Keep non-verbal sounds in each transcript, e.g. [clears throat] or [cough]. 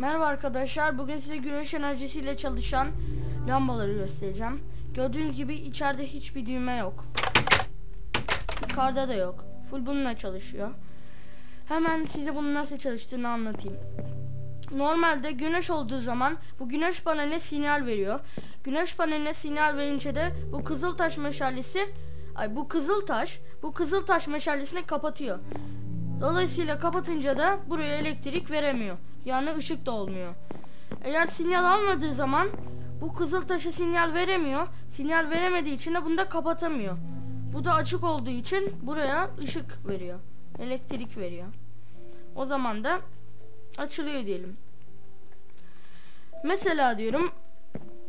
Merhaba arkadaşlar. Bugün size güneş enerjisiyle çalışan lambaları göstereceğim. Gördüğünüz gibi içeride hiçbir düğme yok. Yukarıda da yok. Full bununla çalışıyor. Hemen size bunun nasıl çalıştığını anlatayım. Normalde güneş olduğu zaman bu güneş paneline sinyal veriyor. Güneş paneline sinyal verince de bu kızıl taş meşalesi ay bu kızıl taş bu kızıl taş meşalesini kapatıyor. Dolayısıyla kapatınca da buraya elektrik veremiyor. Yani ışık da olmuyor. Eğer sinyal almadığı zaman bu kızıl taşa sinyal veremiyor. Sinyal veremediği için de bunu da kapatamıyor. Bu da açık olduğu için buraya ışık veriyor. Elektrik veriyor. O zaman da açılıyor diyelim. Mesela diyorum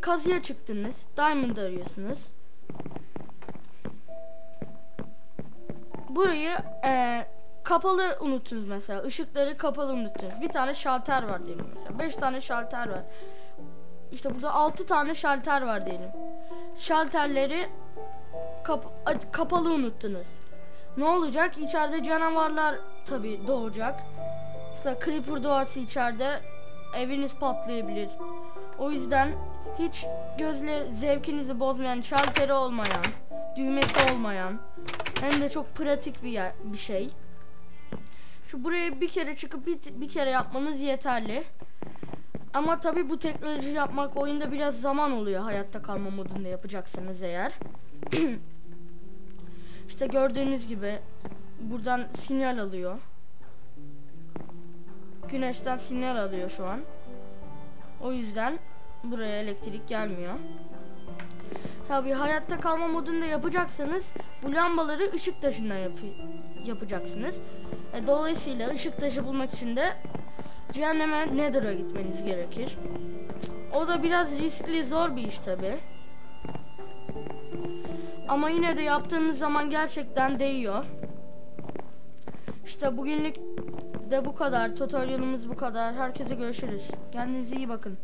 kazıya çıktınız. Diamond arıyorsunuz. Burayı eee kapalı unuttunuz mesela. Işıkları kapalı unuttunuz. Bir tane şalter var diyelim mesela. Beş tane şalter var. İşte burada altı tane şalter var diyelim. Şalterleri kap kapalı unuttunuz. Ne olacak? İçeride canavarlar tabi doğacak. Mesela Creeper doğarsa içeride eviniz patlayabilir. O yüzden hiç gözle zevkinizi bozmayan, şalteri olmayan, düğmesi olmayan hem de çok pratik bir yer, bir şey. Şu buraya bir kere çıkıp bir, bir kere yapmanız yeterli. Ama tabi bu teknoloji yapmak oyunda biraz zaman oluyor hayatta kalma modunda yapacaksınız eğer. [clears throat] işte gördüğünüz gibi buradan sinyal alıyor. Güneşten sinyal alıyor şu an. O yüzden buraya elektrik gelmiyor. Tabi hayatta kalma modunda yapacaksanız bu lambaları ışık taşından yap yapacaksınız. E, dolayısıyla ışık taşı bulmak için de cehenneme Nether'a gitmeniz gerekir. O da biraz riskli zor bir iş tabi. Ama yine de yaptığınız zaman gerçekten değiyor. İşte bugünlük de bu kadar. Tutorialımız bu kadar. Herkese görüşürüz. Kendinize iyi bakın.